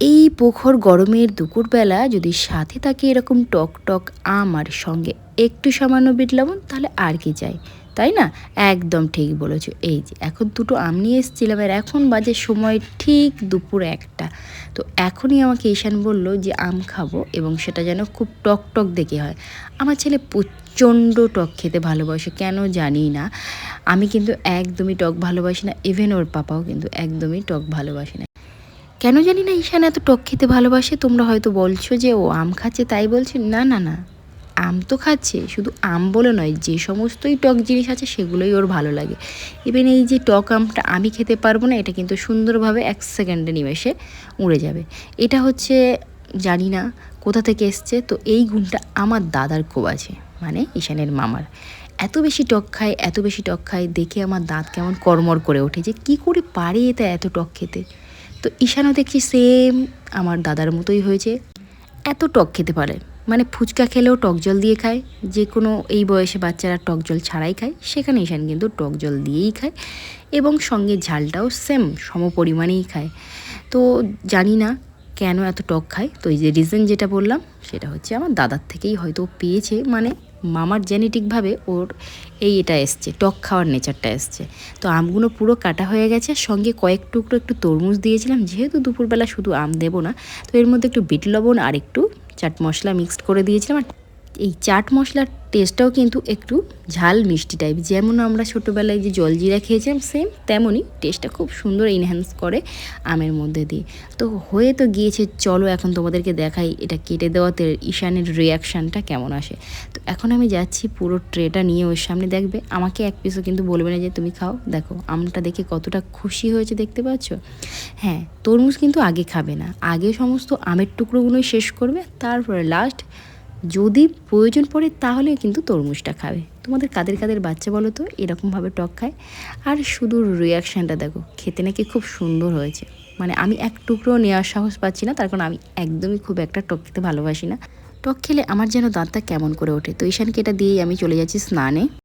এই প্রখর গরমের দুপুরবেলা যদি সাথে থাকে এরকম টক টক আম আর সঙ্গে একটু সামান্য বিট লবণ, তাহলে আর কি চাই? তাই না? একদম ঠিক বলেছ। এই যে, এখন দুটো আম নিয়ে এসেছিলাম আর এখন বাজে সময় ঠিক দুপুর একটা। তো এখনই আমাকে ঈশান বলল যে আম খাব এবং সেটা যেন খুব টক টক দেখে হয়। আমার ছেলে প্রচণ্ড টক খেতে ভালোবাসে, কেন জানি না। আমি কিন্তু একদমই টক ভালোবাসি না ইভেন ওর পাপাও কিন্তু একদমই টক ভালোবাসে না। কেন জানি না ঈশান এত টক খেতে ভালোবাসে, তোমরা হয়তো বলছো যে ও আম খাচ্ছে তাই বলছে, না না না। আম তো খাচ্ছে, শুধু আম বলে নয়, যে সমস্তই টক জিনিস আছে সেগুলোই ওর ভালো লাগে। ইভেন এই যে টক আমটা আমি খেতে পারব না, এটা কিন্তু সুন্দরভাবে এক সেকেন্ডে নিমেষে উড়ে যাবে। এটা হচ্ছে, জানি না কোথা থেকে এসছে, তো এই গুণটা আমার দাদার খুব আছে মানে ঈশানের মামার। এত বেশি টক খায়, এত বেশি টক খায়, দেখে আমার দাঁত কেমন কর্মর করে ওঠে, যে কী করে পারে এটা এত টক খেতে। তো ঈশানও দেখছি সেম আমার দাদার মতোই হয়েছে। এত টক খেতে পারে। মানে ফুচকা খেলেও টক জল দিয়ে খায়। যে কোনো এই বয়সে বাচ্চারা টক জল ছাড়াই খায়, সেখানে ঈশান কিন্তু টক জল দিয়েই খায় এবং সঙ্গে ঝালটাও সেম সম পরিমাণেই খায়। তো জানি না কেন এত টক খায়। তো এই যে রিজন যেটা বললাম, সেটা হচ্ছে আমার দাদার থেকেই হয়তো পেয়েছে। মানে মামার জেনেটিকভাবে ওর এই এটা এসছে, টক খাওয়ার নেচারটা এসছে। তো আমগুলো পুরো কাটা হয়ে গেছে, সঙ্গে কয়েক টুকরো একটু তরমুজ দিয়েছিলাম, যেহেতু দুপুরবেলা শুধু আম দেবো না, তো এর মধ্যে একটু বিট লবণ আর একটু চাট মশলা মিক্সড করে দিয়েছিলাম, আর এই চাট মশলার টেস্টটাও কিন্তু একটু ঝাল মিষ্টি টাইপ যেমন আমরা ছোটোবেলায় যে জলজিরা খেয়েছিলাম সেম তেমনই টেস্টটা খুব সুন্দর এনহ্যান্স করে আমের মধ্যে দিয়ে। তো হয়ে তো গিয়েছে, চলো এখন তোমাদেরকে দেখাই এটা কেটে দেওয়াতে ঈশানের রিয়াকশানটা কেমন আসে। তো এখন আমি যাচ্ছি পুরো ট্রেটা নিয়ে, ওর সামনে দেখবে, আমাকে এক পিসও কিন্তু বলবে না যে তুমি খাও। দেখো, আমটা দেখে কতটা খুশি হয়েছে দেখতে পাচ্ছ? হ্যাঁ তরমুজ কিন্তু আগে খাবে না। আগে সমস্ত আমের টুকরোগুলোই শেষ করবে, তারপরে লাস্ট যদি প্রয়োজন পড়ে তাহলে কিন্তু তরমুজটা খাবে। তোমাদের কাদের কাদের বাচ্চা বলো তো? এরকমভাবে টক খায়। আর শুধু রিয়াকশানটা দেখো, খেতে নাকি খুব সুন্দর হয়েছে। মানে আমি এক টুকরো নেওয়ার সাহস পাচ্ছি না, তার কারণ আমি একদমই খুব একটা টক খেতে ভালোবাসি না। টক খেলে আমার যেন দাঁতটা কেমন করে ওঠে? তো ঈশানকে এটা দিয়েই আমি চলে যাচ্ছি স্নানে।